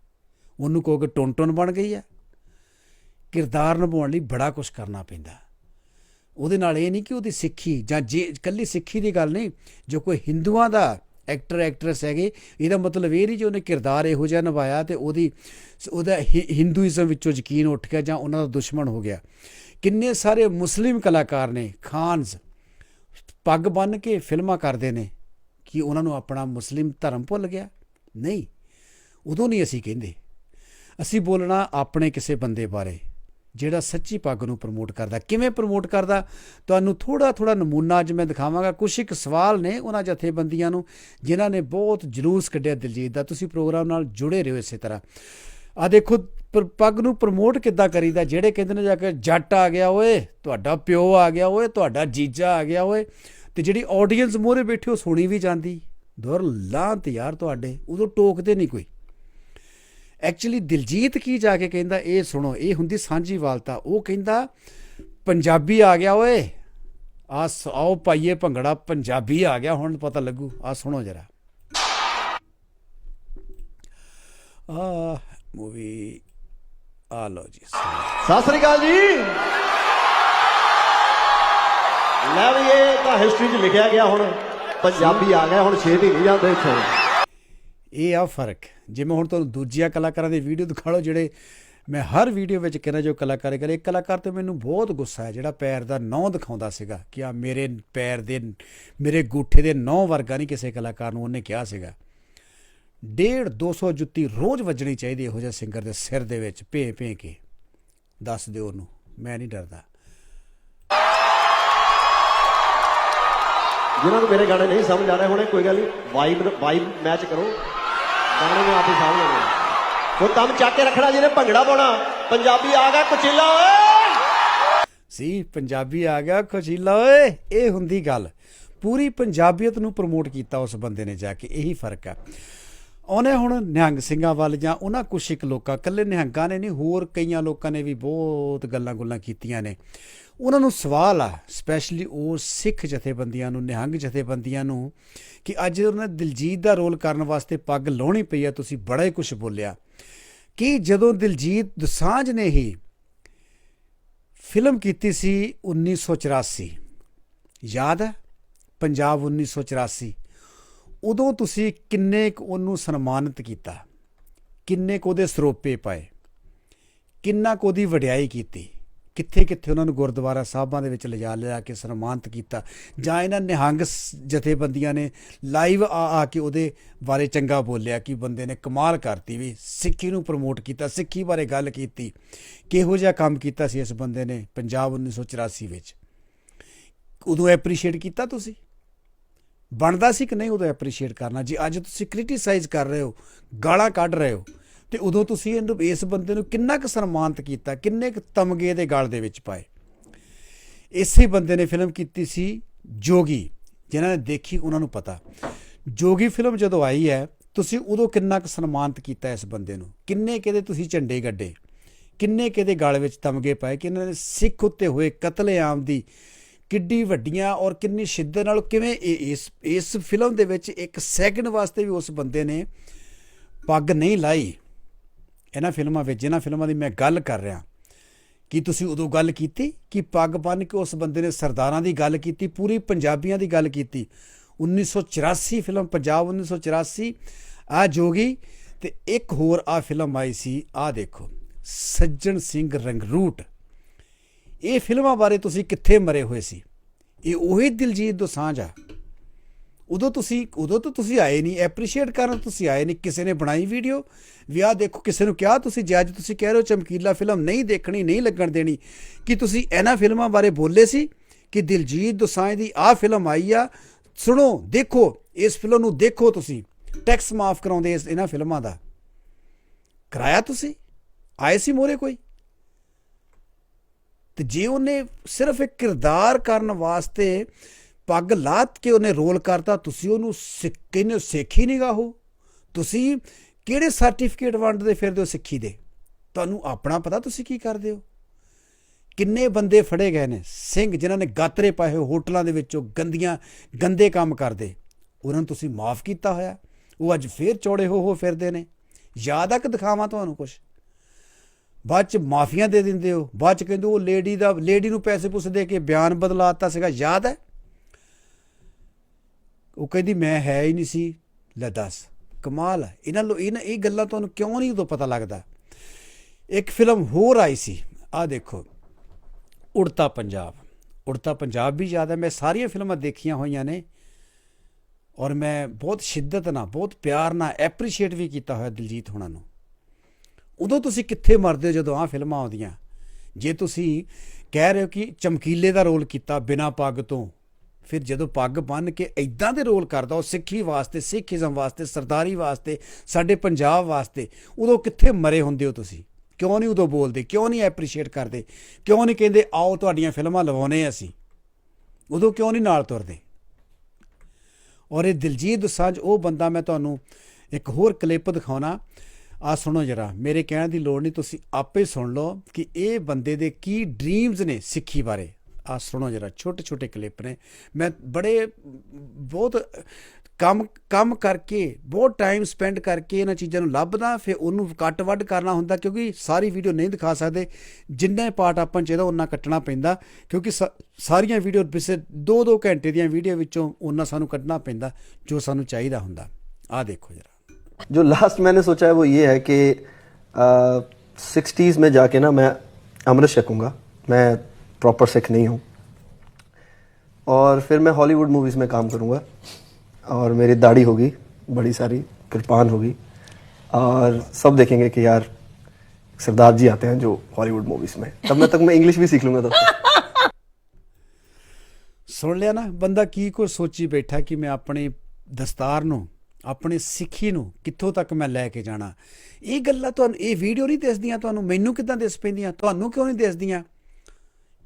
ਉਹਨੂੰ ਕਹੋਗੇ ਟੁੰਟੁਨ ਬਣ ਗਈ ਹੈ। ਕਿਰਦਾਰ ਨਿਭਾਉਣ ਲਈ ਬੜਾ ਕੁਝ ਕਰਨਾ ਪੈਂਦਾ। ਉਹਦੇ ਨਾਲ ਇਹ ਨਹੀਂ ਕਿ ਉਹਦੀ ਸਿੱਖੀ, ਜਾਂ ਜੇ ਇਕੱਲੀ ਸਿੱਖੀ ਦੀ ਗੱਲ ਨਹੀਂ, ਜੋ ਕੋਈ ਹਿੰਦੂਆਂ ਦਾ ਐਕਟਰ ਐਕਟਰੈਸ ਹੈਗੇ, ਇਹਦਾ ਮਤਲਬ ਇਹ ਨਹੀਂ ਕਿ ਉਹਨੇ ਕਿਰਦਾਰ ਇਹੋ ਜਿਹਾ ਨਿਭਾਇਆ ਤੇ ਉਹਦੀ ਉਹਦਾ ਹਿ- ਹਿੰਦੂਇਜ਼ਮ ਵਿੱਚੋਂ ਯਕੀਨ ਉੱਠ ਗਿਆ ਜਾਂ ਉਹਨਾਂ ਦਾ ਦੁਸ਼ਮਣ ਹੋ ਗਿਆ। ਕਿੰਨੇ ਸਾਰੇ ਮੁਸਲਿਮ ਕਲਾਕਾਰ ਨੇ ਖਾਨਸ ਪੱਗ ਬੰਨ ਕੇ ਫਿਲਮਾਂ ਕਰਦੇ ਨੇ ਕਿ ਉਹਨਾਂ ਨੂੰ ਆਪਣਾ ਮੁਸਲਿਮ ਧਰਮ ਭੁੱਲ ਗਿਆ। ਨਹੀਂ, ਉਦੋਂ ਨਹੀਂ ਅਸੀਂ ਕਹਿੰਦੇ। ਅਸੀਂ ਬੋਲਣਾ ਆਪਣੇ ਕਿਸੇ ਬੰਦੇ ਬਾਰੇ। ਜਿਹੜਾ ਸੱਚੀ ਪੱਗ ਨੂੰ ਪ੍ਰਮੋਟ ਕਰਦਾ। ਕਿਵੇਂ ਪ੍ਰਮੋਟ ਕਰਦਾ? ਤੁਹਾਨੂੰ ਥੋੜਾ ਥੋੜਾ ਨਮੂਨਾ ਅੱਜ ਮੈਂ ਦਿਖਾਵਾਂਗਾ। ਕੁਝ ਇੱਕ ਸਵਾਲ ਨੇ ਉਹਨਾਂ ਜਥੇਬੰਦੀਆਂ ਨੂੰ, ਜਿਨ੍ਹਾਂ ਨੇ ਬਹੁਤ ਜਲੂਸ ਕੱਢਿਆ ਦਿਲਜੀਤ ਦਾ। ਤੁਸੀਂ ਪ੍ਰੋਗਰਾਮ ਨਾਲ ਜੁੜੇ ਰਹੋ ਇਸੇ ਤਰ੍ਹਾਂ। ਆ ਦੇਖੋ ਪ- ਪੱਗ ਨੂੰ ਪ੍ਰਮੋਟ ਕਿੱਦਾਂ ਕਰੀਦਾ? ਜਿਹੜੇ ਕਹਿੰਦੇ ਨੇ ਜਾ ਕੇ, ਜੱਟ ਆ ਗਿਆ ਓਏ, ਤੁਹਾਡਾ ਪਿਓ ਆ ਗਿਆ ਓਏ, ਤੁਹਾਡਾ ਜੀਜਾ ਆ ਗਿਆ ਓਏ, ਤੇ ਜਿਹੜੀ ਆਡੀਅנס ਮੋਰੇ ਬੈਠੀ ਉਹ ਸੁਣੀ ਵੀ ਜਾਂਦੀ। ਦੁਰ ਲਾਂਤ ਯਾਰ ਤੁਹਾਡੇ, ਉਦੋਂ ਟੋਕਦੇ ਨਹੀਂ ਕੋਈ। ਐਕਚੁਅਲੀ ਦਿਲਜੀਤ ਕੀ ਜਾ ਕੇ ਕਹਿੰਦਾ, ਇਹ ਸੁਣੋ, ਇਹ ਹੁੰਦੀ ਸਾਂਝੀ ਵਾਲਤਾ ਉਹ ਕਹਿੰਦਾ, ਪੰਜਾਬੀ ਆ ਗਿਆ ਓਏ। ਆ ਆਓ ਪਾਈਏ ਭੰਗੜਾ, ਪੰਜਾਬੀ ਆ ਗਿਆ, ਹੁਣ ਪਤਾ ਲੱਗੂ। ਆ ਸੁਣੋ ਜਰਾ। ਆ ਮੂਵੀ ਆ ਲੋ ਜੀ ਸਤਿ ਸ੍ਰੀ ਅਕਾਲ ਜੀ। ਲੈ ਵੀ ਇਹ ਤਾਂ ਹਿਸਟਰੀ 'ਚ ਲਿਖਿਆ ਗਿਆ ਹੁਣ। ਪੰਜਾਬੀ ਆ ਗਿਆ, ਹੁਣ ਛੇਤੀ ਨਹੀਂ ਜਾਂਦੇ ਇੱਥੋਂ। ਇਹ ਆ ਫ਼ਰਕ। ਜਿਵੇਂ ਹੁਣ ਤੁਹਾਨੂੰ ਦੂਜੀਆਂ ਕਲਾਕਾਰਾਂ ਦੀ ਵੀਡੀਓ ਦਿਖਾ ਲਓ ਜਿਹੜੇ ਮੈਂ ਹਰ ਵੀਡੀਓ ਵਿੱਚ ਕਹਿੰਦਾ ਜੋ ਕਲਾਕਾਰ ਕਰੇ, ਇੱਕ ਕਲਾਕਾਰ ਤੇ ਮੈਨੂੰ ਬਹੁਤ ਗੁੱਸਾ ਹੈ ਜਿਹੜਾ ਪੈਰ ਦਾ ਨੌ ਦਿਖਾਉਂਦਾ ਸੀਗਾ ਕਿ ਆ ਮੇਰੇ ਪੈਰ ਦੇ, ਮੇਰੇ ਗੂਠੇ ਦੇ ਨੌ ਵਰਗਾ ਨਹੀਂ ਕਿਸੇ ਕਲਾਕਾਰ ਨੂੰ ਉਹਨੇ ਕਿਹਾ ਸੀਗਾ। ਡੇਢ 200 ਜੁੱਤੀ ਰੋਜ਼ ਵੱਜਣੀ ਚਾਹੀਦੀ ਇਹੋ ਜਿਹੇ ਸਿੰਗਰ ਦੇ ਸਿਰ ਦੇ ਵਿੱਚ ਭੇ ਭੇ ਕੇ। ਦੱਸ ਦਿਓ ਉਹਨੂੰ, ਮੈਂ ਨਹੀਂ ਡਰਦਾ। ਜਿਨ੍ਹਾਂ ਨੂੰ ਮੇਰੇ ਗਾਣੇ ਨਹੀਂ ਸਮਝ ਆ ਰਹੇ ਹੋਣੇ, ਕੋਈ ਗੱਲ ਨਹੀਂ ਵਾਈਬ ਵਾਈਬ ਮੈਚ ਕਰੋ। ਗਾਣੇ ਨੂੰ ਆਪੇ ਸਮਝ ਲੈਣੇ ਉਹ ਕੰਮ ਚੱਕ ਕੇ ਰੱਖਣਾ ਜਿਹਨੇ ਭੰਗੜਾ ਪਾਉਣਾ। ਪੰਜਾਬੀ ਆ ਗਿਆ ਕੁਚੀਲਾ, ਓਏ! ਸੀ, ਪੰਜਾਬੀ ਆ ਗਿਆ ਖੁਸ਼ੀਲਾ ਓਏ! ਇਹ ਹੁੰਦੀ ਗੱਲ। ਪੂਰੀ ਪੰਜਾਬੀਅਤ ਨੂੰ ਪ੍ਰਮੋਟ ਕੀਤਾ ਉਸ ਬੰਦੇ ਨੇ ਜਾ ਕੇ। ਇਹੀ ਫ਼ਰਕ ਆ। ਉਹਨੇ ਹੁਣ ਨਿਹੰਗ ਸਿੰਘਾਂ ਵੱਲ ਜਾਂ ਉਹਨਾਂ ਕੁਛ ਇੱਕ ਲੋਕਾਂ ਕੱਲੇ ਨਿਹੰਗਾਂ ਨੇ ਨਹੀਂ, ਹੋਰ ਕਈਆਂ ਲੋਕਾਂ ਨੇ ਵੀ ਬਹੁਤ ਗੱਲਾਂ ਗੁੱਲਾਂ ਕੀਤੀਆਂ ਨੇ। ਉਹਨਾਂ ਨੂੰ ਸਵਾਲ ਆ ਸਪੈਸ਼ਲੀ ਉਹ ਸਿੱਖ ਜਥੇਬੰਦੀਆਂ ਨੂੰ, ਨਿਹੰਗ ਜਥੇਬੰਦੀਆਂ ਨੂੰ, ਕਿ ਅੱਜ ਉਹਨਾਂ ਨੇ ਦਿਲਜੀਤ ਦਾ ਰੋਲ ਕਰਨ ਵਾਸਤੇ ਪੱਗ ਲਾਉਣੀ ਪਈ ਆ, ਤੁਸੀਂ ਬੜਾ ਹੀ ਕੁਝ ਬੋਲਿਆ। ਕਿ ਜਦੋਂ ਦਿਲਜੀਤ ਦੁਸਾਂਝ ਨੇ ਹੀ ਫਿਲਮ ਕੀਤੀ ਸੀ 1984 ਯਾਦ ਹੈ? ਪੰਜਾਬ 1984 ਉਦੋਂ ਤੁਸੀਂ ਕਿੰਨੇ ਕੁ ਉਹਨੂੰ ਸਨਮਾਨਿਤ ਕੀਤਾ? ਕਿੰਨੇ ਕੁ ਉਹਦੇ ਸਰੋਪੇ ਪਾਏ? ਕਿੰਨਾ ਕੁ ਉਹਦੀ ਵਡਿਆਈ ਕੀਤੀ? ਕਿੱਥੇ ਕਿੱਥੇ ਉਹਨਾਂ ਨੂੰ ਗੁਰਦੁਆਰਾ ਸਾਹਿਬਾਂ ਦੇ ਵਿੱਚ ਲਿਜਾ ਲਿਆ ਕੇ ਸਨਮਾਨਿਤ ਕੀਤਾ। ਜਾਂ ਇਹਨਾਂ ਨਿਹੰਗ ਜਥੇਬੰਦੀਆਂ ਨੇ ਲਾਈਵ ਆ ਆ ਕੇ ਉਹਦੇ ਬਾਰੇ ਚੰਗਾ ਬੋਲਿਆ ਕਿ ਬੰਦੇ ਨੇ ਕਮਾਲ ਕਰਤੀ ਵੀ ਸਿੱਖੀ ਨੂੰ ਪ੍ਰਮੋਟ ਕੀਤਾ, ਸਿੱਖੀ ਬਾਰੇ ਗੱਲ ਕੀਤੀ। ਕਿਹੋ ਜਿਹਾ ਕੰਮ ਕੀਤਾ ਸੀ ਇਸ ਬੰਦੇ ਨੇ ਪੰਜਾਬ 1984 ਵਿੱਚ? ਉਦੋਂ ਐਪਰੀਸ਼ੀਏਟ ਕੀਤਾ ਤੁਸੀਂ? ਬਣਦਾ ਸੀ ਕਿ ਨਹੀਂ ਉਦੋਂ ਐਪਰੀਸ਼ੀਏਟ ਕਰਨਾ? ਜੇ ਅੱਜ ਤੁਸੀਂ ਕ੍ਰਿਟਿਸਾਈਜ਼ ਕਰ ਰਹੇ ਹੋ, ਗਾਲਾਂ ਕੱਢ ਰਹੇ ਹੋ ਤੇ ਉਦੋਂ ਤੁਸੀਂ ਇਹਨੂੰ, ਇਸ ਬੰਦੇ ਨੂੰ ਕਿੰਨਾ ਕੁ ਸਨਮਾਨਿਤ ਕੀਤਾ, ਕਿੰਨੇ ਕੁ ਤਮਗੇ ਦੇ ਗਲ ਦੇ ਵਿੱਚ ਪਾਏ। ਇਸੇ ਬੰਦੇ ਨੇ ਫਿਲਮ ਕੀਤੀ ਸੀ ਜੋਗੀ, ਜਿਨ੍ਹਾਂ ਨੇ ਦੇਖੀ ਉਹਨਾਂ ਨੂੰ ਪਤਾ। ਜੋਗੀ ਫਿਲਮ ਜਦੋਂ ਆਈ ਹੈ, ਤੁਸੀਂ ਉਦੋਂ ਕਿੰਨਾ ਕੁ ਸਨਮਾਨਿਤ ਕੀਤਾ ਇਸ ਬੰਦੇ ਨੂੰ? ਕਿੰਨੇ ਕਿਹਦੇ ਤੁਸੀਂ ਝੰਡੇ ਗੱਡੇ? ਕਿੰਨੇ ਕਿਹਦੇ ਗਲ ਵਿੱਚ ਤਮਗੇ ਪਾਏ ਕਿ ਇਹਨਾਂ ਨੇ ਸਿੱਖ ਉੱਤੇ ਹੋਏ ਕਤਲੇਆਮ ਦੀ ਕਿੱਡੀ ਵੱਡੀਆਂ ਔਰ ਕਿੰਨੀ ਸ਼ਿੱਦਤ ਨਾਲ ਕਿਵੇਂ ਇਹ- ਇਸ ਇਸ ਫਿਲਮ ਦੇ ਵਿੱਚ ਇੱਕ ਸੈਕਿੰਡ ਵਾਸਤੇ ਵੀ ਉਸ ਬੰਦੇ ਨੇ ਪੱਗ ਨਹੀਂ ਲਾਈ? ਇਹਨਾਂ ਫਿਲਮਾਂ ਵਿੱਚ, ਜਿਨ੍ਹਾਂ ਫਿਲਮਾਂ ਦੀ ਮੈਂ ਗੱਲ ਕਰ ਰਿਹਾ, ਕੀ ਤੁਸੀਂ ਉਦੋਂ ਗੱਲ ਕੀਤੀ? ਕਿ ਪੱਗ ਬੰਨ ਕੇ ਉਸ ਬੰਦੇ ਨੇ ਸਰਦਾਰਾਂ ਦੀ ਗੱਲ ਕੀਤੀ, ਪੂਰੀ ਪੰਜਾਬੀਆਂ ਦੀ ਗੱਲ ਕੀਤੀ? 1984 ਫਿਲਮ, ਪੰਜਾਬ 1984 ਆ ਜੋਗੀ, ਤੇ ਇੱਕ ਹੋਰ ਆ ਫਿਲਮ ਆਈ ਸੀ, ਆ ਦੇਖੋ, ਸੱਜਣ ਸਿੰਘ ਰੰਗਰੂਟ। ਇਹ ਫਿਲਮਾਂ ਬਾਰੇ ਤੁਸੀਂ ਕਿੱਥੇ ਮਰੇ ਹੋਏ ਸੀ? ਇਹ ਉਹੀ ਦਿਲਜੀਤ ਦੋਸਾਂਝ ਆ। ਉਦੋਂ ਤੁਸੀਂ, ਉਦੋਂ ਤਾਂ ਤੁਸੀਂ ਆਏ ਨਹੀਂ ਐਪਰੀਸ਼ੀਏਟ ਕਰਨ ਤੁਸੀਂ ਆਏ ਨਹੀਂ, ਕਿਸੇ ਨੇ ਬਣਾਈ ਵੀਡੀਓ ਵਿਆਹ ਦੇਖੋ ਕਿਸੇ ਨੂੰ ਕਿਹਾ ਤੁਸੀਂ, ਜੇ ਅੱਜ ਤੁਸੀਂ ਕਹਿ ਰਹੇ ਹੋ ਚਮਕੀਲਾ ਫਿਲਮ ਨਹੀਂ ਦੇਖਣੀ, ਨਹੀਂ ਲੱਗਣ ਦੇਣੀ, ਕਿ ਤੁਸੀਂ ਇਹਨਾਂ ਫਿਲਮਾਂ ਬਾਰੇ ਬੋਲੇ ਸੀ? ਕਿ ਦਿਲਜੀਤ ਦੋਸਾਂਝ ਦੀ ਆਹ ਫਿਲਮ ਆਈ ਆ, ਸੁਣੋ, ਦੇਖੋ, ਇਸ ਫਿਲਮ ਨੂੰ ਦੇਖੋ ਤੁਸੀਂ ਟੈਕਸ ਮਾਫ ਕਰਾਉਂਦੇ ਇਸ, ਇਹਨਾਂ ਫਿਲਮਾਂ ਦਾ। ਕਰਾਇਆ ਤੁਸੀਂ? ਆਏ ਸੀ ਮੋਰੇ ਕੋਈ? ਤੇ ਜੇ ਉਹਨੇ ਸਿਰਫ ਇੱਕ ਕਿਰਦਾਰ ਕਰਨ ਵਾਸਤੇ ਪੱਗ ਲਾਤ ਕੇ ਉਹਨੇ ਰੋਲ ਕਰਤਾ, ਤੁਸੀਂ ਉਹਨੂੰ ਸਿੱਕੇ ਨੇ ਸਿੱਖੀ ਨਿਗਾ ਉਹ। ਤੁਸੀਂ ਕਿਹੜੇ ਸਰਟੀਫਿਕੇਟ ਵੰਡਦੇ ਫਿਰਦੇ ਹੋ ਸਿੱਖੀ ਦੇ? ਤੁਹਾਨੂੰ ਆਪਣਾ ਪਤਾ ਤੁਸੀਂ ਕੀ ਕਰਦੇ ਹੋ? ਕਿੰਨੇ ਬੰਦੇ ਫੜੇ ਗਏ ਨੇ ਸਿੰਘ ਜਿਨ੍ਹਾਂ ਨੇ ਗਾਤਰੇ ਪਾਏ ਹੋਏ ਹੋਟਲਾਂ ਦੇ ਵਿੱਚੋਂ ਗੰਦੀਆਂ, ਗੰਦੇ ਕੰਮ ਕਰਦੇ। ਉਹਨਾਂ ਨੂੰ ਤੁਸੀਂ ਮਾਫ ਕੀਤਾ ਹੋਇਆ। ਉਹ ਅੱਜ ਫੇਰ ਚੌੜੇ ਹੋ ਹੋ ਫਿਰਦੇ ਨੇ। ਯਾਦ ਆ ਕਿ ਦਿਖਾਵਾਂ ਤੁਹਾਨੂੰ ਕੁਝ ਬਾਅਦ ਚ ਮਾਫੀਆਂ ਦੇ ਦਿੰਦੇ ਹੋ। ਬਾਅਦ ਚ ਕਹਿੰਦੇ ਉਹ ਲੇਡੀ ਦਾ, ਲੇਡੀ ਨੂੰ ਪੈਸੇ ਪੂਸੇ ਦੇ ਕੇ ਬਿਆਨ ਬਦਲਾਤਾ ਸੀਗਾ। ਯਾਦ ਹੈ? ਉਹ ਕਹਿੰਦੀ, ਮੈਂ ਹੈ ਹੀ ਨਹੀਂ ਸੀ। ਲੈ ਦੱਸ, ਕਮਾਲ ਹੈ ਇਹਨਾਂ ਲੋ, ਇਹਨਾਂ, ਇਹ ਗੱਲਾਂ ਤੁਹਾਨੂੰ ਕਿਉਂ ਨਹੀਂ ਉਦੋਂ ਪਤਾ ਲੱਗਦਾ? ਇੱਕ ਫਿਲਮ ਹੋਰ ਆਈ ਸੀ। ਆ ਦੇਖੋ, ਉੜਤਾ ਪੰਜਾਬ। ਉੜਤਾ ਪੰਜਾਬ ਵੀ ਯਾਦ ਹੈ, ਮੈਂ ਸਾਰੀਆਂ ਫਿਲਮਾਂ ਦੇਖੀਆਂ ਹੋਈਆਂ ਨੇ। ਔਰ ਮੈਂ ਬਹੁਤ ਸ਼ਿੱਦਤ ਨਾਲ, ਬਹੁਤ ਪਿਆਰ ਨਾਲ ਐਪਰੀਸ਼ੀਏਟ ਵੀ ਕੀਤਾ ਹੋਇਆ ਦਿਲਜੀਤ ਹੋਣਾ ਨੂੰ। ਉਦੋਂ ਤੁਸੀਂ ਕਿੱਥੇ ਮਰਦੇ ਹੋ ਜਦੋਂ ਆਹ ਫਿਲਮਾਂ ਆਉਂਦੀਆਂ? ਜੇ ਤੁਸੀਂ ਕਹਿ ਰਹੇ ਹੋ ਕਿ ਚਮਕੀਲੇ ਦਾ ਰੋਲ ਕੀਤਾ ਬਿਨਾ ਪੱਗ ਤੋਂ ਫਿਰ ਜਦੋਂ ਪੱਗ ਬੰਨ ਕੇ ਐਦਾਂ ਦੇ ਰੋਲ ਕਰਦਾ, ਉਹ ਸਿੱਖੀ ਵਾਸਤੇ ਸਿੱਖੀਜ਼ਮ ਵਾਸਤੇ, ਸਰਦਾਰੀ ਵਾਸਤੇ, ਸਾਡੇ ਪੰਜਾਬ ਵਾਸਤੇ, ਉਦੋਂ ਕਿੱਥੇ ਮਰੇ ਹੁੰਦੇ ਹੋ ਤੁਸੀਂ? ਕਿਉਂ ਨਹੀਂ ਉਦੋਂ ਬੋਲਦੇ? ਕਿਉਂ ਨਹੀਂ ਐਪਰੀਸ਼ੀਏਟ ਕਰਦੇ? ਕਿਉਂ ਨਹੀਂ ਕਹਿੰਦੇ, ਆਓ ਤੁਹਾਡੀਆਂ ਫਿਲਮਾਂ ਲਵਾਉਨੇ ਅਸੀਂ? ਉਦੋਂ ਕਿਉਂ ਨਹੀਂ ਨਾਲ ਤੁਰਦੇ? ਔਰ ਇਹ ਦਿਲਜੀਤ ਦੋਸਾਂਝ, ਉਹ ਬੰਦਾ ਮੈਂ ਤੁਹਾਨੂੰ ਇੱਕ ਹੋਰ ਕਲਿੱਪ ਦਿਖਾਉਣਾ। ਆ ਸੁਣੋ ਜਰਾ, ਮੇਰੇ ਕਹਿਣ ਦੀ ਲੋੜ ਨਹੀਂ, ਤੁਸੀਂ ਆਪੇ ਸੁਣ ਲਓ ਕਿ ਇਹ ਬੰਦੇ ਦੇ ਕੀ ਡ੍ਰੀਮਸ ਨੇ ਸਿੱਖੀ ਬਾਰੇ। ਆ ਸੁਣੋ ਜਰਾ ਛੋਟੇ ਛੋਟੇ ਕਲਿੱਪ ਨੇ ਮੈਂ ਬੜੇ ਬਹੁਤ ਕੰਮ ਕੰਮ ਕਰਕੇ ਬਹੁਤ ਟਾਈਮ ਸਪੈਂਡ ਕਰਕੇ ਇਹਨਾਂ ਚੀਜ਼ਾਂ ਨੂੰ ਲੱਭਦਾ ਫਿਰ ਉਹਨੂੰ ਕੱਟ ਵੱਢ ਕਰਨਾ ਹੁੰਦਾ ਕਿਉਂਕਿ ਸਾਰੀ ਵੀਡੀਓ ਨਹੀਂ ਦਿਖਾ ਸਕਦੇ ਜਿੰਨੇ ਪਾਰਟ ਆਪਾਂ ਨੂੰ ਚਾਹੀਦਾ ਉਹਨਾਂ ਕੱਟਣਾ ਪੈਂਦਾ ਕਿਉਂਕਿ ਸਾ- ਸਾਰੀਆਂ ਵੀਡੀਓ ਪਿਛੇ 2-2 ਘੰਟੇ ਦੀਆਂ ਵੀਡੀਓ ਵਿੱਚੋਂ ਉਹਨਾਂ ਸਾਨੂੰ ਕੱਢਣਾ ਪੈਂਦਾ ਜੋ ਸਾਨੂੰ ਚਾਹੀਦਾ ਹੁੰਦਾ ਆ ਦੇਖੋ ਜਰਾ जो लास्ट मैंने सोचा है वो ये है कि सिक्सटीज़ में जाके ना मैं अमृत छकूंगा मैं प्रॉपर सिख नहीं हूँ और फिर मैं हॉलीवुड मूवीज़ में काम करूँगा और मेरी दाढ़ी होगी बड़ी सारी कृपान होगी और सब देखेंगे कि यार सरदार जी आते हैं जो हॉलीवुड मूवीज़ में तब मैं तक मैं इंग्लिश भी सीख लूँगा तब तक ਸੁਣ ਲਿਆ ਨਾ ਬੰਦਾ ਕੀ ਕੁਝ ਸੋਚੀ ਬੈਠਾ ਕਿ ਮੈਂ ਆਪਣੀ ਦਸਤਾਰ ਨੂੰ ਆਪਣੀ ਸਿੱਖੀ ਨੂੰ ਕਿੱਥੋਂ ਤੱਕ ਮੈਂ ਲੈ ਕੇ ਜਾਣਾ ਇਹ ਗੱਲਾਂ ਤੁਹਾਨੂੰ ਇਹ ਵੀਡੀਓ ਨਹੀਂ ਦਿਸਦੀਆਂ ਤੁਹਾਨੂੰ ਮੈਨੂੰ ਕਿਦਾਂ ਦਿਸ ਪੈਂਦੀਆਂ ਤੁਹਾਨੂੰ ਕਿਉਂ ਨਹੀਂ ਦਿਸਦੀਆਂ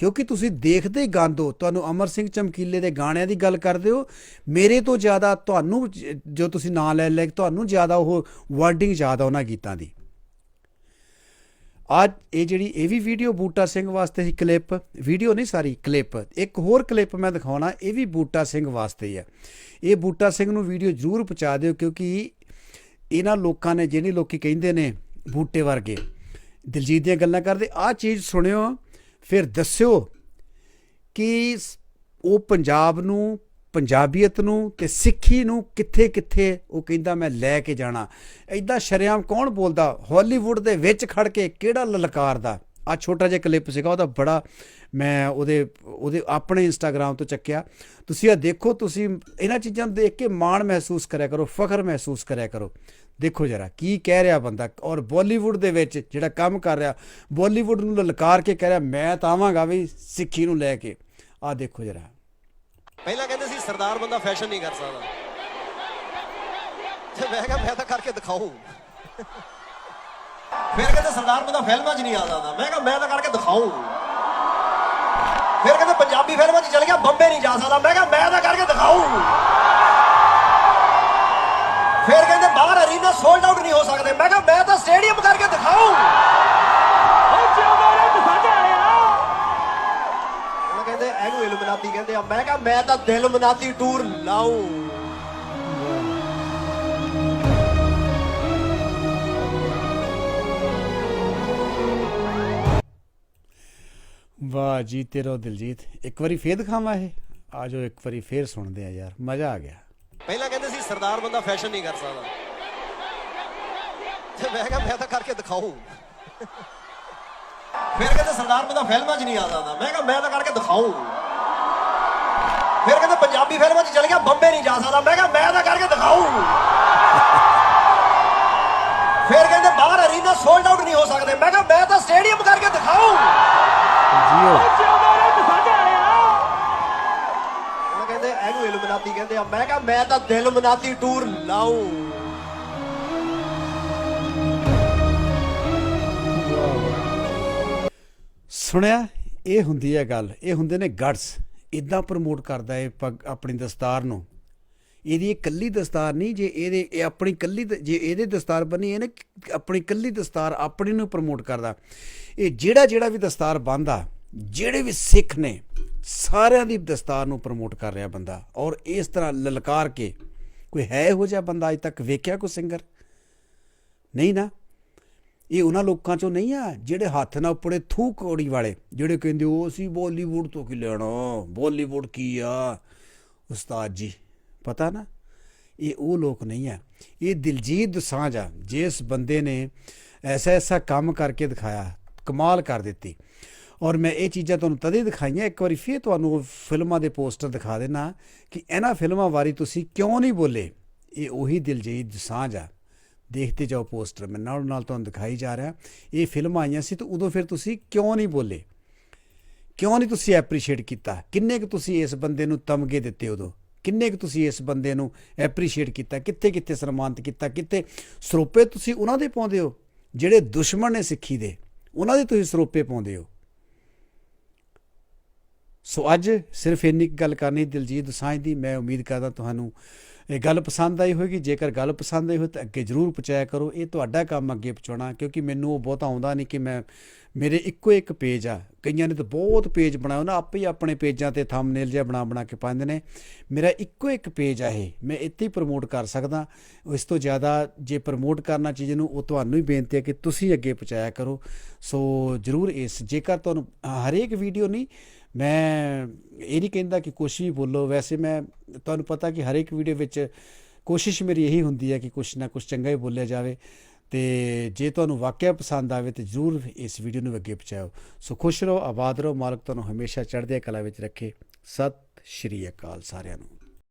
ਕਿਉਂਕਿ ਤੁਸੀਂ ਦੇਖਦੇ ਹੀ ਗੰਦ ਹੋ। ਤੁਹਾਨੂੰ ਅਮਰ ਸਿੰਘ ਚਮਕੀਲੇ ਦੇ ਗਾਣਿਆਂ ਦੀ ਗੱਲ ਕਰਦੇ ਹੋ। ਮੇਰੇ ਤੋਂ ਜ਼ਿਆਦਾ ਤੁਹਾਨੂੰ ਜੋ ਤੁਸੀਂ ਨਾਂ ਲੈ ਲੈ, ਤੁਹਾਨੂੰ ਜ਼ਿਆਦਾ ਉਹ ਵਰਡਿੰਗ ਜ਼ਿਆਦਾ ਉਹਨਾਂ ਗੀਤਾਂ ਦੀ। ਅੱਜ ਇਹ ਜਿਹੜੀ, ਇਹ ਵੀ ਵੀਡੀਓ ਬੂਟਾ ਸਿੰਘ ਵਾਸਤੇ ਸੀ ਕਲਿੱਪ ਵੀਡੀਓ ਨਹੀਂ ਸਾਰੀ ਕਲਿੱਪ ਇੱਕ ਹੋਰ ਕਲਿੱਪ ਮੈਂ ਦਿਖਾਉਣਾ, ਇਹ ਵੀ ਬੂਟਾ ਸਿੰਘ ਵਾਸਤੇ ਹੀ ਹੈ ਇਹ ਬੂਟਾ ਸਿੰਘ ਨੂੰ ਵੀਡੀਓ ਜ਼ਰੂਰ ਪਹੁੰਚਾ ਦਿਓ ਕਿਉਂਕਿ ਇਹਨਾਂ ਲੋਕਾਂ ਨੇ ਜਿਹੜੇ ਲੋਕੀ ਕਹਿੰਦੇ ਨੇ ਬੂਟੇ ਵਰਗੇ, ਦਿਲਜੀਤ ਦੀਆਂ ਗੱਲਾਂ ਕਰਦੇ, ਆਹ ਚੀਜ਼ ਸੁਣਿਓ। ਫਿਰ ਦੱਸਿਓ ਕਿ ਸ- ਉਹ ਪੰਜਾਬ ਨੂੰ, ਪੰਜਾਬੀਅਤ ਨੂੰ ਤੇ ਸਿੱਖੀ ਨੂੰ ਕਿੱਥੇ ਕਿੱਥੇ ਉਹ ਕਹਿੰਦਾ ਮੈਂ ਲੈ ਕੇ ਜਾਣਾ। ਐਦਾਂ ਸ਼ਰਿਆਮ ਕੌਣ ਬੋਲਦਾ? ਹਾਲੀਵੁੱਡ ਦੇ ਵਿੱਚ ਖੜ ਕੇ ਕਿਹੜਾ ਲਲਕਾਰਦਾ ਆ ਛੋਟਾ ਜਿਹਾ ਕਲਿੱਪ ਸੀਗਾ, ਉਹਦਾ ਬੜਾ ਮੈਂ ਉਹਦੇ ਉਹਦੇ ਆਪਣੇ ਇੰਸਟਾਗ੍ਰam ਤੋਂ ਚੱਕਿਆ। ਤੁਸੀਂ ਆ ਦੇਖੋ, ਤੁਸੀਂ ਇਹਨਾਂ ਚੀਜ਼ਾਂ ਨੂੰ ਦੇਖ ਕੇ ਮਾਣ ਮਹਿਸੂਸ ਕਰਿਆ ਕਰੋ, ਫਖਰ ਮਹਿਸੂਸ ਕਰਿਆ ਕਰੋ। ਦੇਖੋ ਜਰਾ, ਕੀ ਕਹਿ ਰਿਹਾ ਬੰਦਾ? ਔਰ ਬਾਲੀਵੁੱਡ ਦੇ ਵਿੱਚ ਜਿਹੜਾ ਕੰਮ ਕਰ ਰਿਹਾ ਬਾਲੀਵੁੱਡ ਨੂੰ ਲਲਕਾਰ ਕੇ ਕਹਿ ਰਿਹਾ, ਮੈਂ ਤਾਂ ਆਵਾਂਗਾ ਵੀ ਸਿੱਖੀ ਨੂੰ ਲੈ ਕੇ। ਆ ਦੇਖੋ ਜਰਾ। ਪਹਿਲਾਂ ਕਹਿੰਦੇ ਸੀ, ਸਰਦਾਰ ਬੰਦਾ ਫੈਸ਼ਨ ਨਹੀਂ ਕਰ ਸਕਦਾ। ਤੇ ਮੈਂ ਕਿਹਾ, ਮੈਂ ਤਾਂ ਕਰਕੇ ਦਿਖਾਉਂ ਫਿਰ ਕਹਿੰਦੇ, ਸਰਦਾਰ ਬੰਦਾ ਫਿਲਮਾਂ 'ਚ ਨਹੀਂ ਆ ਸਕਦਾ। ਮੈਂ ਕਿਹਾ, ਮੈਂ ਤਾਂ ਕਰਕੇ ਦਿਖਾਉਂ ਫਿਰ ਕਹਿੰਦੇ, ਪੰਜਾਬੀ ਫਿਲਮਾਂ 'ਚ ਚਲ ਗਿਆ, ਬੰਬੇ ਨਹੀਂ ਜਾ ਸਕਦਾ। ਮੈਂ ਕਿਹਾ, ਮੈਂ ਤਾਂ ਕਰਕੇ ਦਿਖਾਊ। ਫਿਰ ਕਹਿੰਦੇ ਬਾਹਰ ਅਰੀਨਾ ਸੋਲਡ ਆਊਟ ਨਹੀਂ ਹੋ ਸਕਦੇ। ਮੈਂ ਕਿਹਾ ਮੈਂ ਤਾਂ ਸਟੇਡੀਅਮ ਕਰਕੇ ਦਿਖਾਊ। ਉਹ ਕਹਿੰਦੇ ਇਹਨੂੰ ਇਲੂਮੀਨਾਤੀ ਕਹਿੰਦੇ ਆ। ਮੈਂ ਕਿਹਾ ਮੈਂ ਤਾਂ ਦਿਲ ਮਨਾਤੀ ਟੂਰ ਲਾਊ। ਵਾਹ ਜੀ ਤੇਰਾ ਦਿਲਜੀਤ। ਇੱਕ ਵਾਰੀ ਫੇਰ ਦਿਖਾਵਾਂ ਇਹ? ਆ ਜਾਓ ਇੱਕ ਵਾਰੀ ਫੇਰ ਸੁਣਦੇ ਆ ਯਾਰ। ਮਜ਼ਾ ਆ ਗਿਆ। ਪਹਿਲਾਂ ਕਹਿੰਦੇ ਸੀ ਸਰਦਾਰ ਬੰਦਾ ਫੈਸ਼ਨ ਨਹੀਂ ਕਰ ਸਕਦਾ। ਤੇ ਮੈਂ ਕਿਹਾ, ਮੈਂ ਤਾਂ ਕਰਕੇ ਦਿਖਾਊ। ਫਿਰ ਕਹਿੰਦੇ ਸਰਦਾਰ ਬੰਦਾ ਫਿਲਮਾਂ 'ਚ ਨਹੀਂ ਆ ਸਕਦਾ। ਮੈਂ ਕਿਹਾ, ਮੈਂ ਤਾਂ ਕਰਕੇ ਦਿਖਾਊ। ਫਿਰ ਕਹਿੰਦੇ ਪੰਜਾਬੀ ਫਿਲਮਾਂ 'ਚ ਚਲ ਗਿਆ, ਬੰਬੇ ਨਹੀਂ ਜਾ ਸਕਦਾ। ਮੈਂ ਕਿਹਾ, ਮੈਂ ਤਾਂ ਕਰਕੇ ਦਿਖਾਊ। ਫਿਰ ਕਹਿੰਦੇ ਬਾਹਰ ਅਰੀਨਾ ਸੋਲਡ ਆਊਟ ਨਹੀਂ ਹੋ ਸਕਦੇ। ਮੈਂ ਕਿਹਾ, ਮੈਂ ਤਾਂ ਸਟੇਡੀਅਮ ਕਰਕੇ ਦਿਖਾਊ। ਜੀਓ ਉਹ ਕਹਿੰਦੇ, ਇਹਨੂੰ ਇਲੂਮੀਨਾਤੀ ਕਹਿੰਦੇ ਆ। ਮੈਂ ਕਿਹਾ, ਮੈਂ ਤਾਂ ਦਿਲ ਮਨਾਤੀ ਟੂਰ ਲਾਊ। ਸੁਣਿਆ, ਇਹ ਹੁੰਦੀ ਹੈ ਗੱਲ। ਇਹ ਹੁੰਦੇ ਨੇ ਗਟਸ ਇਦਾਂ ਪ੍ਰਮੋਟ ਕਰਦਾ ਇਹ ਪੱਗ- ਆਪਣੀ ਦਸਤਾਰ ਨੂੰ। ਇਹਦੀ ਇਹ ਕੱਲੀ ਦਸਤਾਰ ਨਹੀਂ, ਜੇ ਇਹਦੇ ਇਹ ਆਪਣੀ ਇਕੱਲੀ ਜੇ ਇਹਦੇ ਦਸਤਾਰ ਬਣੀ ਇਹਨੇ ਕ- ਆਪਣੀ ਇਕੱਲੀ ਦਸਤਾਰ ਆਪਣੀ ਨੂੰ ਪ੍ਰਮੋਟ ਕਰਦਾ। ਇਹ ਜਿਹੜਾ ਜਿਹੜਾ ਵੀ ਦਸਤਾਰ ਬੰਦਾ ਜਿਹੜੇ ਵੀ ਸਿੱਖ ਨੇ ਸਾਰਿਆਂ ਦੀ ਦਸਤਾਰ ਨੂੰ ਪ੍ਰਮੋਟ ਕਰ ਰਿਹਾ ਬੰਦਾ ਔਰ ਇਸ ਤਰ੍ਹਾਂ ਲਲਕਾਰ ਕੇ ਕੋਈ ਹੈ ਇਹੋ ਜਿਹਾ ਬੰਦਾ ਅਜ ਤੱਕ ਵੇਖਿਆ ਕੋਈ ਸਿੰਗਰ ਨਹੀਂ ਨਾ। ਇਹ ਉਹਨਾਂ ਲੋਕਾਂ ਚੋਂ ਨਹੀਂ ਆ ਜਿਹੜੇ ਹੱਥ ਨਾਲ ਉੱਪੜੇ ਥੂ ਕੌੜੀ ਵਾਲੇ, ਜਿਹੜੇ ਕਹਿੰਦੇ ਉਹ ਅਸੀਂ ਬਾਲੀਵੁੱਡ ਤੋਂ ਕੀ ਲੈਣਾ? ਬਾਲੀਵੁੱਡ ਕੀ ਆ? ਉਸਤਾਦ ਜੀ, ਪਤਾ ਨਾ? ਇਹ ਉਹ ਲੋਕ ਨਹੀਂ ਆ। ਇਹ ਦਿਲਜੀਤ ਦੋਸਾਂਝ ਆ, ਜਿਸ ਬੰਦੇ ਨੇ ਐਸਾ ਐਸਾ ਕੰਮ ਕਰਕੇ ਦਿਖਾਇਆ, ਕਮਾਲ ਕਰ ਦਿੱਤੀ। ਔਰ ਮੈਂ ਇਹ ਚੀਜ਼ਾਂ ਤੁਹਾਨੂੰ ਤਦੇ ਦਿਖਾਈਆਂ, ਇੱਕ ਵਾਰੀ ਫੇਰ ਤੁਹਾਨੂੰ ਉਹ ਫਿਲਮਾਂ ਦੇ ਪੋਸਟਰ ਦਿਖਾ ਦੇਣਾ ਕਿ ਇਹਨਾਂ ਫਿਲਮਾਂ ਬਾਰੇ ਤੁਸੀਂ ਕਿਉਂ ਨਹੀਂ ਬੋਲੇ? ਇਹ ਉਹੀ ਦਿਲਜੀਤ ਦੋਸਾਂਝ ਆ। ਦੇਖਦੇ ਜਾਓ ਪੋਸਟਰ, ਮੈਂ ਨਾਲ ਨਾਲ ਤੁਹਾਨੂੰ ਦਿਖਾਈ ਜਾ ਰਿਹਾ। ਇਹ ਫਿਲਮਾਂ ਆਈਆਂ ਸੀ ਤਾਂ ਉਦੋਂ ਫਿਰ ਤੁਸੀਂ ਕਿਉਂ ਨਹੀਂ ਬੋਲੇ? ਕਿਉਂ ਨਹੀਂ ਤੁਸੀਂ ਐਪਰੀਸ਼ੀਏਟ ਕੀਤਾ? ਕਿੰਨੇ ਕੁ ਤੁਸੀਂ ਇਸ ਬੰਦੇ ਨੂੰ ਤਮਗੇ ਦਿੱਤੇ ਉਦੋਂ? ਕਿੰਨੇ ਕੁ ਤੁਸੀਂ ਇਸ ਬੰਦੇ ਨੂੰ ਐਪਰੀਸ਼ੀਏਟ ਕੀਤਾ? ਕਿੱਥੇ ਕਿੱਥੇ ਸਨਮਾਨਿਤ ਕੀਤਾ? ਕਿੱਥੇ ਸਰੋਪੇ ਤੁਸੀਂ ਉਹਨਾਂ ਦੇ ਪਾਉਂਦੇ ਹੋ? ਜਿਹੜੇ ਦੁਸ਼ਮਣ ਨੇ ਸਿੱਖੀ ਦੇ, ਉਹਨਾਂ ਦੇ ਤੁਸੀਂ ਸਰੋਪੇ ਪਾਉਂਦੇ ਹੋ? ਸੋ ਅੱਜ ਸਿਰਫ ਇੰਨੀ ਕੁ ਗੱਲ ਕਰਨੀ ਦਿਲਜੀਤ ਦੋਸਾਂਝ ਦੀ, ਮੈਂ ਉਮੀਦ ਕਰਦਾ ਤੁਹਾਨੂੰ ਇਹ ਗੱਲ ਪਸੰਦ ਆਈ ਹੋਵੇਗੀ। ਜੇਕਰ ਗੱਲ ਪਸੰਦ ਆਈ ਹੋਵੇ ਤਾਂ ਅੱਗੇ ਜਰੂਰ ਪਹੁੰਚਾਇਆ ਕਰੋ। ਇਹ ਤੁਹਾਡਾ ਕੰਮ ਅੱਗੇ ਪਹੁੰਚਾਉਣਾ, ਕਿਉਂਕਿ ਮੈਨੂੰ ਉਹ ਬਹੁਤਾ ਆਉਂਦਾ ਨਹੀਂ ਕਿ ਮੈਂ, ਮੇਰੇ ਇੱਕੋ ਇੱਕ ਪੇਜ ਆ। ਕਈਆਂ ਨੇ ਤਾਂ ਬਹੁਤ ਪੇਜ ਬਣਾਇਆ ਨਾ ਆਪੇ ਹੀ ਆਪਣੇ ਪੇਜਾਂ ਤੇ ਥੰਬਨੇਲ ਜਿਹਾ ਬਣਾ ਬਣਾ ਕੇ ਪਾਉਂਦੇ ਨੇ। ਮੇਰਾ ਇੱਕੋ ਇੱਕ ਪੇਜ ਆ ਇਹ, ਮੈਂ ਇੱਥੇ ਹੀ ਪ੍ਰਮੋਟ ਕਰ ਸਕਦਾ। ਇਸ ਤੋਂ ਜ਼ਿਆਦਾ ਜੇ ਪ੍ਰਮੋਟ ਕਰਨਾ ਚੀਜ਼ ਨੂੰ, ਉਹ ਤੁਹਾਨੂੰ ਹੀ ਬੇਨਤੀ ਹੈ ਕਿ ਤੁਸੀਂ ਅੱਗੇ ਪਹੁੰਚਾਇਆ ਕਰੋ। ਸੋ ਜਰੂਰ ਇਸ, ਜੇਕਰ ਤੁਹਾਨੂੰ ਹਰੇਕ ਵੀਡੀਓ ਨਹੀਂ ਮੈਂ ਇਹ ਨਹੀਂ ਕਹਿੰਦਾ ਕਿ ਕੁਛ ਵੀ ਬੋਲੋ। ਵੈਸੇ ਮੈਂ ਤੁਹਾਨੂੰ ਪਤਾ ਕਿ ਹਰ ਇੱਕ ਵੀਡੀਓ ਵਿੱਚ ਕੋਸ਼ਿਸ਼ ਮੇਰੀ ਇਹੀ ਹੁੰਦੀ ਹੈ ਕਿ ਕੁਛ ਨਾ ਕੁਛ ਚੰਗਾ ਹੀ ਬੋਲਿਆ ਜਾਵੇ ਤੇ ਜੇ ਤੁਹਾਨੂੰ ਵਾਕਿਆ ਪਸੰਦ ਆਵੇ ਤੇ ਜਰੂਰ ਇਸ ਵੀਡੀਓ ਨੂੰ ਅੱਗੇ ਪਹੁੰਚਾਓ। ਸੋ ਖੁਸ਼ ਰਹੋ, ਆਬਾਦ ਰਹੋ, ਮਾਲਕ ਤੁਹਾਨੂੰ ਹਮੇਸ਼ਾ ਚੜ੍ਹਦੀ ਕਲਾ ਵਿੱਚ ਰੱਖੇ। ਸਤਿ ਸ਼੍ਰੀ ਅਕਾਲ ਸਾਰਿਆਂ ਨੂੰ।